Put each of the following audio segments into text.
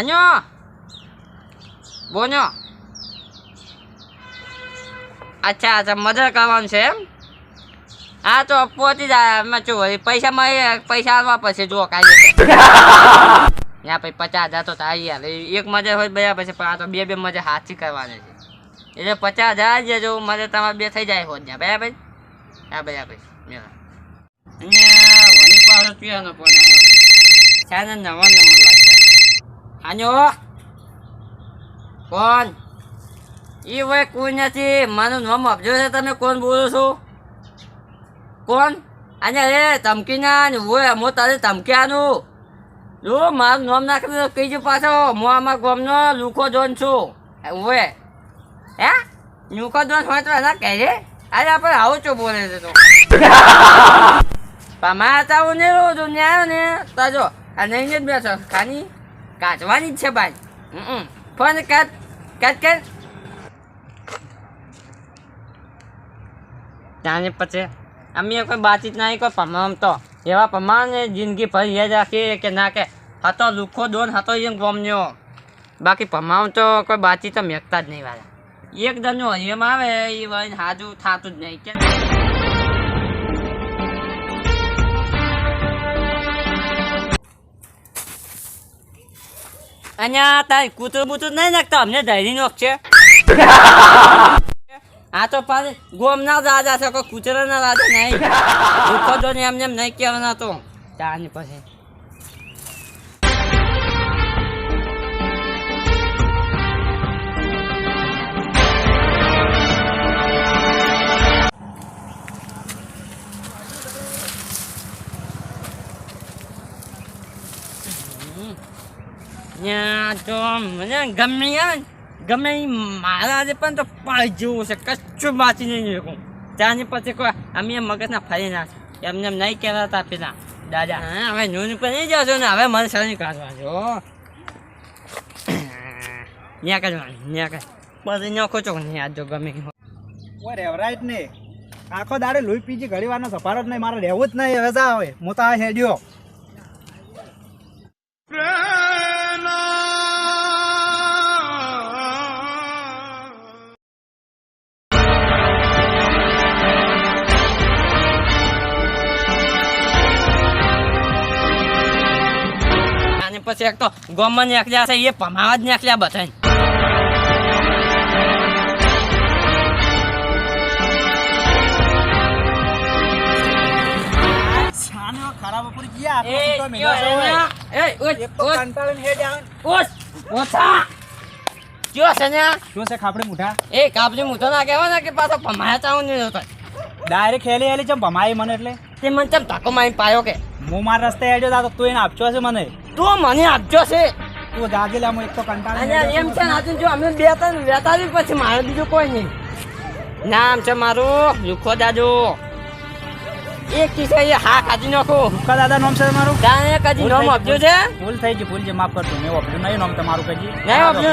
આન્યો બોન્યો અચ્છા અચ્છા મજા કરવાનું છે એમ હા તો પહોંચી જાય એમાં શું પૈસા મળે પૈસા આવવા પછી જુઓ કાંઈ ત્યાં પછી પચાસ હજાર તો થાય યાર એક મજા હોય બધા પછી પણ આ તો બે બે મજા હાથથી કરવાની છે એટલે પચાસ હજાર જે જો મજા તમારે બે થઈ જાય હોત ત્યાં બરાબર હા બરાબર મેળા અહીંયા વની પાસે પીવાનો પણ છે નવા નંબર લાગશે આન્યો કોણ એ ભાઈ કોઈ નથી મારું નામ આપજો છે તમે કોણ બોલો છો કોણ અને એ ધમકી ના હોય હું તારે ધમક્યાનું જો મારું નામ નાખી કહીજો પાછો હું આમાં ગામનો લુખો જોન છું હોય હે લુકો જોન હોય તો એના કહે અરે આપણે આવું છું બોલે છે તો પમા તાવું ને રોજ આવ્યો ને તાજો આ નહીં જ બેસો ખાની કાચવાની જ છે ભાઈ. ફોન કર કર કર. ત્યાંની પછી અમે કોઈ બાતચીત નહીં કોઈ પમામ તો. એવા પમાને જિંદગી ભર યાદ રાખીએ કે ના કે. હતો લુખો દોન હતો એમ ગમ્યો. બાકી પમામ તો કોઈ બાતચીત તો મેકતા જ નહીં વાળા. એક નું હરિયમ આવે એ વહીને હાજુ થતું જ નહીં. કે અહીંયા તારી કૂતરું બૂતરું નહીં નાખતો અમને ધૈર્ય નોખ છે આ તો પાછી ગોમ ના રાજા છે કોઈ કૂતરાના રાજા નહીં દુઃખો તો ને એમને એમ નહીં કહેવાના તો ત્યાંની પછી ત્યાં તો મને ગમે ગમે મારા આજે પણ તો પાઈ જેવું છે કશું બાકી નહીં નીકળું ત્યાંની પછી કોઈ અમે એમ મગજના ફરી નાખ એમને એમ નહીં કહેવાતા પેલા. દાદા હા. હવે નૂન પર નહીં જશો ને હવે મને સરી કાઢવા જો ન્યા કાઢવાની ન્યા કાઢ. પછી ન્યા ખોચો. નહીં આજ જો ગમે. ઓય રેવરાય જ નહીં. આખો દાડે લોહી પીજી ઘડી વારનો સફારો જ નહીં મારે રહેવું જ નહીં હવે જા હવે. હું તો આ હેડ્યો. કાપજી એક તો કહેવાય ને કે પાછો ભમાયા જ નહીં બધા ડાયરેક્ટ હેલી હેલી ચમ ભમાઈ મને એટલે. તે મને ચમ ધક્કો મારી પાયો કે? હું મારા રસ્તે હેડ્યો તો તું એને આપજો છે મને? તું મને આપજો છે. તું જાજે લે હું એક તો કંટાળો એમ છે ને આજે જો અમે બે ત્રણ જ પછી મારે બીજું કોઈ નહીં. નામ છે મારું. લુખો દાદો. એક કિસ્સો એ હા ખાધી નાખો. ભૂખા દાદા નામ છે તમારું? તારે કાજી નામ આપજો છે. ભૂલ થઈ ગઈ ભૂલ છે માફ કરજો મેં આપજો નહીં નામ તમારું કાજી નહીં આપજો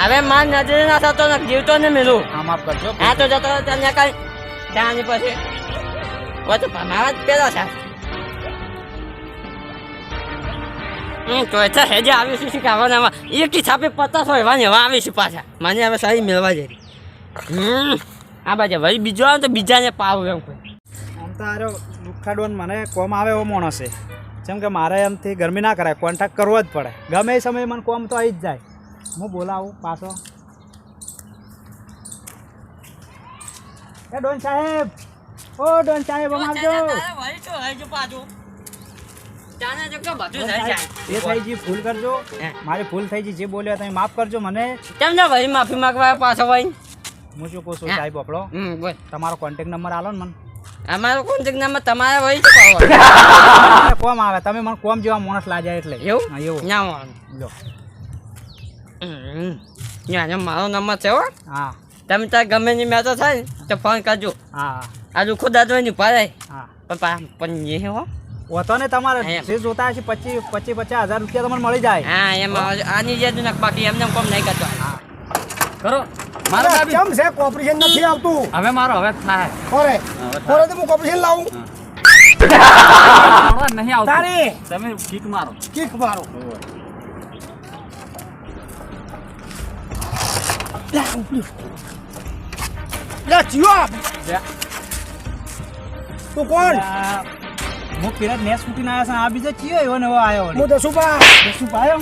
હવે માન નજરે ના થતો ને જીવતો ને મેલું. હા માફ કરજો હા તો જતો તને કાંઈ ત્યાં પછી. પછી મારા જ પેલો છે તો એટલે હેજે આવીશું શું આવા એક છાપે પચાસ હોય એવા ને એવા આવીશું પાછા. મને હવે સારી મેળવા જઈ હમ આ બાજુ વળી બીજો આવે તો બીજાને પાવ એમ કોઈ. આમ તો આરો લુખાડોન મને કોમ આવે એવો માણસ છે. જેમ કે મારે એમથી ગરમી ના કરાય કોન્ટેક્ટ કરવો જ પડે. ગમે એ સમયે મને કોમ તો આવી જ જાય. હું બોલાવું પાછો. એ ડોન સાહેબ! ઓ ડોન સાહેબ આમ એ થઈ ગઈ ભૂલ કરજો. મારી ભૂલ થઈ ગઈ જે બોલ્યો તમે માફ કરજો મને. કેમ ને ભાઈ? માફી માંગવા પાછો ભાઈ હું શું કહું છું સાહેબ આપણો તમારો કોન્ટેક્ટ નંબર આલો ને મને. અમારો કોન્ટેક્ટ નંબર તમારે હોય શું કોમ આવે? તમે મને કોમ જેવા માણસ લાગ્યા એટલે. એવું? હા, એવું. ના વાંધો. લો. હમ. મારો નંબર છે હો. હા. તમે ત્યાં ગમે ની મેચો થાય ને તો ફોન કરજો. હા. આજુ ખુદ દાદો ની પાડે હા. પણ પણ એ હો. હોતો તમારે જે જોતા હશે પચીસ પચીસ પચાસ હજાર રૂપિયા તમને મળી જાય. હા એમ. આની જે બાકી એમને કોમ નહીં કરતો. કરો. મારો કેમ છે? કોપરેશન નથી આવતું. હવે મારો હવે થાય. ખોરે ખોરે તો હું કોપરેશન લાવું? નહીં આવતું. તારે. તમે કિક મારો. કિક મારો. લા જીવા તું કોણ? હું પેલા નેસ ફૂટીને આવ્યા છે આ બીજો ચિયો એવો ને એવો આવ્યો હું તો સુપા. શું આવ્યો?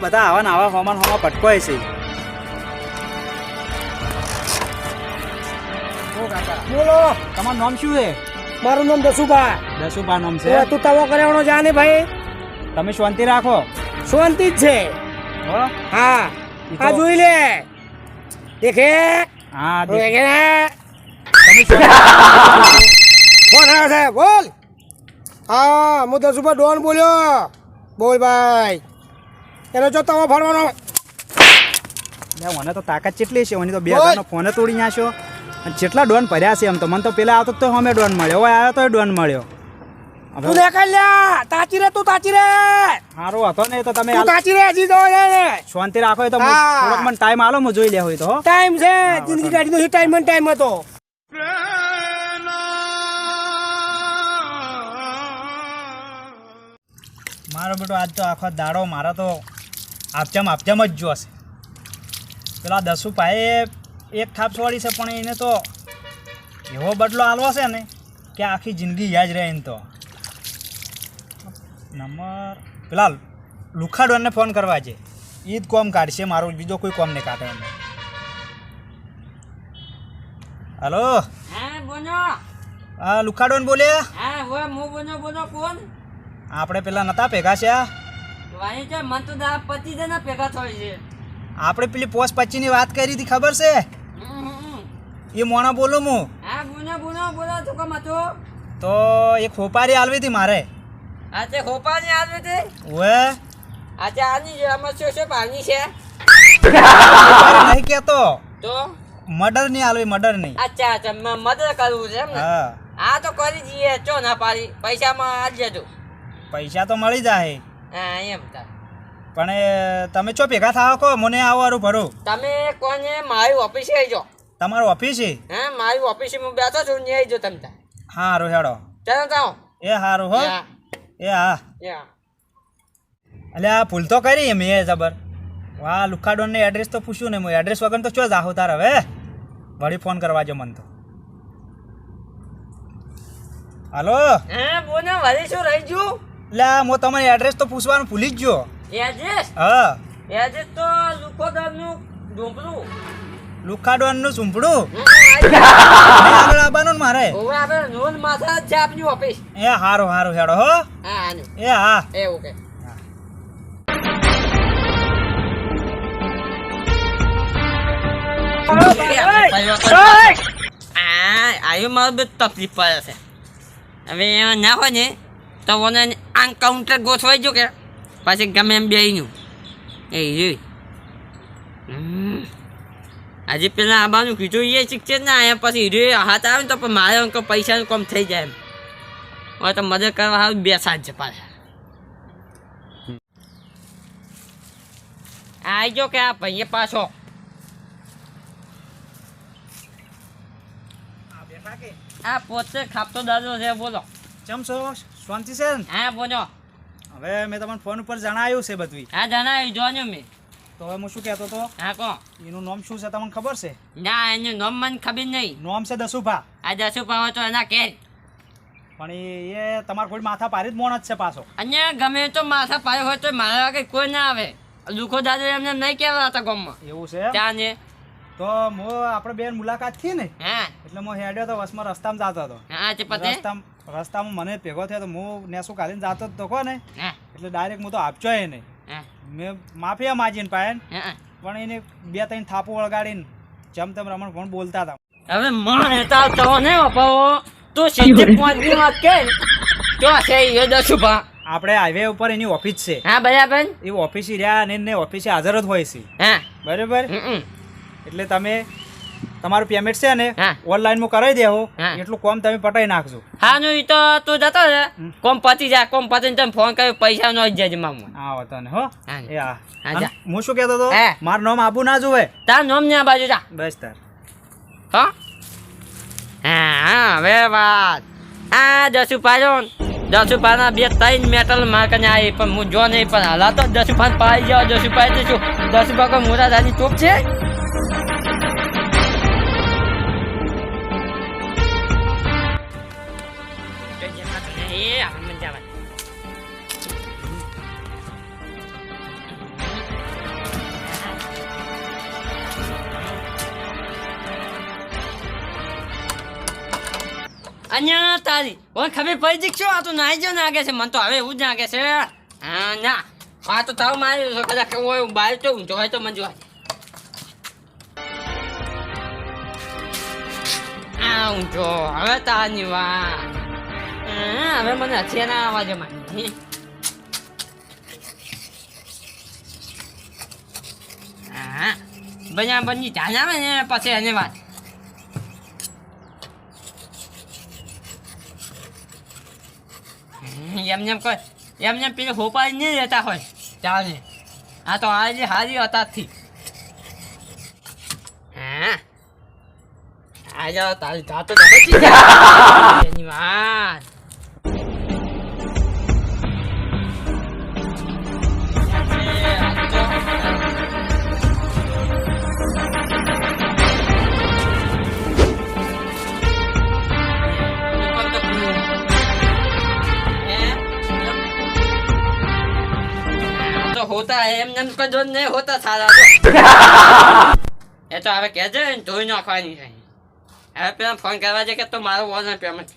બધા આવા ને આવા હોમાં ને હોમાં પટકોય છે બોલો. તમારું નામ શું છે? મારું નામ દસુભા. દસુભા નામ છે. તું તવો કર્યાવાનો જાને ભાઈ. તમે શાંતિ રાખો. શાંતિ જ છે. હા. આ જોઈ લે. દેખે. હા ફોન આવ્યો છે બોલ હા હું દસુભા ડોન બોલ્યો. બોલ ભાઈ. એનો જો તમે ફરવાનો. મને તો તાકાત કેટલી છે? મને તો બે. હજારનો ફોન તોડી નાખ્યો. અને જેટલા ડોન ભર્યા છે એમ તો મને તો પેલા આવતો તો અમે ડોન મળ્યો. હવે આવ્યો તો ડોન મળ્યો. તું દેખાય લ્યા તાચી રે તું તાચી રે. સારું હતો ને તો તમે તાચી રે હજી તો શાંતિ રાખો તો થોડોક મને ટાઈમ આલો હું જોઈ લે હોય તો ટાઈમ છે જિંદગી ગાડીનો ટાઈમ ટાઈમ હતો. મારો બેટો આજ તો આખો દાડો મારો તો આપચામ આપચામ જ જોશે. પેલા દસુ પાએ એક થાપ છોડી છે પણ એને તો એવો બદલો આલવો છે ને કે આખી જિંદગી યાદ રહે એને તો. નંબર. પેલા લુખાડોને ફોન કરવા છે એ જ કોમ કાઢશે મારું બીજો કોઈ કોમ નહીં કાઢે એને હલો? હા બોલો. આ લુખાડોન બોલે? હા હવે મો બોલો બોલો કોણ? આપણે પેલા નતા ભેગા છે? વાણી છે મન તો દા પચી ને ભેગા થાય છે. આપણે પેલી પોસ્ટ પચીની વાત કરી હતી ખબર છે. એ મોણા બોલું હું. હા બોલો બોલો બોલો તું કમ હતો? તો એ ખોપારી આલવી હતી મારે. આજે ખોપાની આજ હતી ઓએ? આજે આની જે આમાં શું છે પાણી છે? નહીં કેતો તો? મર્ડર નહીં આલવી મર્ડર નહીં અચ્છા અચ્છા મર્ડર મદદ કરવું છે એમ ને હા. હા તો કરી દઈએ ચો ના પાડી પૈસામાં આજ જજો પૈસા તો મળી જાય. હા એમ તા પણ તમે ચો ભેગા થાવ કો મને આવવાનું ભરું. તમે કોને મારી ઓફિસે આવી જાઓ. તમારું ઓફિસ? છે હા મારી ઓફિસે હું બેઠો છું ને આવી જાઓ તમે હા હારું હેડો. ચાલો જાઓ એ હારું હો. એ હા. એટલે આ ભૂલ તો કરી મેં એ જબર. વાહ લુખાડોનને એડ્રેસ તો પૂછ્યું ને હું એડ્રેસ વગર તો ચો આહો તાર હવે વળી ફોન કરવા જો મન તો. હાલો? હા બોને વળી શું રહી ગયું? એટલે હું તમારી એડ્રેસ તો પૂછવાનું ભૂલી જ ગયો. એડ્રેસ હા. એડ્રેસ તો લુખોદરનું ડુંગરું લુખાડોનનું નું આગળ આવવાનું ને મારે. હવે આપણે નોન માથા જ આપની ઓફિસ એ હારું હારો હેડો હો. હા આનું. એ હા. એ ઓકે આ આયુ મારું બધું તકલીફ પડે છે. હવે એમાં ના હોય ને તો મને આ કાઉન્ટર ગોઠવાઈ જો કે. પછી ગમે એમ બેહીનું. એ. આજે પેલા આબાનું કીધું એ શીખશે જ અહીંયા પછી રે હાથ આવે ને તો પણ મારે અંકો પૈસાનું કામ થઈ જાય એમ. હવે તો મદદ કરવા સારું બેસા જ છે પાછા. આવજો કે આ ભાઈએ પાછો? આ પોતે ખાપતો દાદો છે બોલો. ચમ છો? શાંતિ છે હા બોલો. હવે મેં તમને ફોન ઉપર જણાવ્યું છે બધું હા જણાવ્યું જોજો મેં. તો હવે હું શું કહેતો હતો? હા કો એનું નામ શું છે તમને ખબર છે? ના એનું નામ મને ખબર નહીં. નામ છે દસુભા. આ દસુભા તો એના કે પણ એ તમાર કોઈ માથા પારી જ મોણ જ છે પાછો. અને ગમે તો માથા પાયો હોય તો મારા વાગે કોઈ ના આવે. લુખો દાદો એમને નહીં કહેવા હતા ગામમાં. એવું છે ત્યાં ને. તો મો આપણે બેન મુલાકાત થઈ ને? હા. એટલે હું હેડ્યો તો વસમાં રસ્તામાં જતો હતો. હા તે પતે? રસ્તામાં રસ્તામાં મને ભેગો થયો તો હું નેસું કાઢીને જતો જ તો કો ને? એટલે ડાયરેક્ટ હું તો આપજો એ નહીં મેં માફિયા માજીને પાયન પણ એને બે ત્રણ થાપો વળગાડીને જમ તેમ રમણ પણ બોલતા હતા. હવે મને હેતા તો ને અપાવો. તું સીધી પહોંચી વાત કે? તો છે એ દસુભા આપણે હાઈવે ઉપર એની ઓફિસ છે. હા બરાબર. એ ઓફિસ રહ્યા અને એને ઓફિસે હાજર જ હોય છે. હા. બરાબર. એટલે તમે તમારું પેમેન્ટ છે ને ઓનલાઈનમાં કરાવી દેવો એટલું કોમ તમે પટાઈ નાખજો. હા નો ઈ તો તું જતો રે કોમ પતી જા કોમ પતી તમે ફોન કર્યો પૈસા નો જ જજે મામુ હા ને હો. એ હા હા, જા. હું શું કહેતો તો મારું નામ આબુ ના જોવે તાર નામ ને આ બાજુ જા. બસ તાર. હો. હા હવે વાત. આ દસુ પાડો દસુપાના બે ત્રણ મેટલ માર્કને આવી પણ હું જો નહીં પણ હાલા તો દસુપાન પાઈ જાઓ દસુપાઈ દઈશું દસ કોઈ મોટા દાદી ટોપ છે? અહીંયા તારી. ઓય ખબર પડી જઈ શું આ તો નાઈ જો નાગે છે? મને તો હવે એવું જ નાગે છે. હા ના. હા તો તાવ માર્યો છે. કદાચ હોય બાર તો ઊંચો હોય તો મને જોવા. આ ઊંચો હવે તારની વાત. હા, હવે મને હથિયા ના આવવા દે હા બન્યા બની જાન આવે ને પછી એની વાત. એમને એમ કોઈ એમને એમ પેલું હોપાઈ નહીં રહેતા હોય ચાલે આ તો આજે હારી હતાથી હા. આ જાઓ તારી જાતો તો એની વાત. હોતા એમ કજો ને હોતા સારા એ તો હવે કહેજે ને ધોઈ નાખવાની છે. હવે પેલા ફોન કરવા છે કે તો મારો ઓનર પેમેન્ટ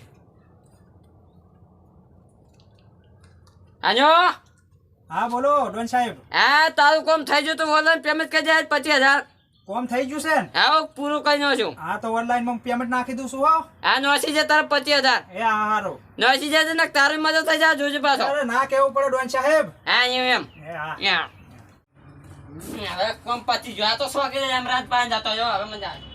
આજો? હા બોલો ડોન સાહેબ. હા તારું કામ થઈ ગયું તો ઓનલાઈન પેમેન્ટ કરી દે પચીસ હજાર. કોમ થઈ ગયું છે ને? હા પૂરું કરી નાખું. હા તો ઓનલાઈનમાં પેમેન્ટ નાખી દઉં છું હો. આ નોસી છે તારે પચીસ હજાર. એ હા હારો. નોસી છે ને તારી મદદ થઈ જાય જોજો પાછો. અરે ના કેવું પડે ડોન સાહેબ. હા એમ એમ. એ હા. હવે કોમ પતી ગયો આ તો સો કે એમ રાત પાંચ જતો જો હવે મજા આવે.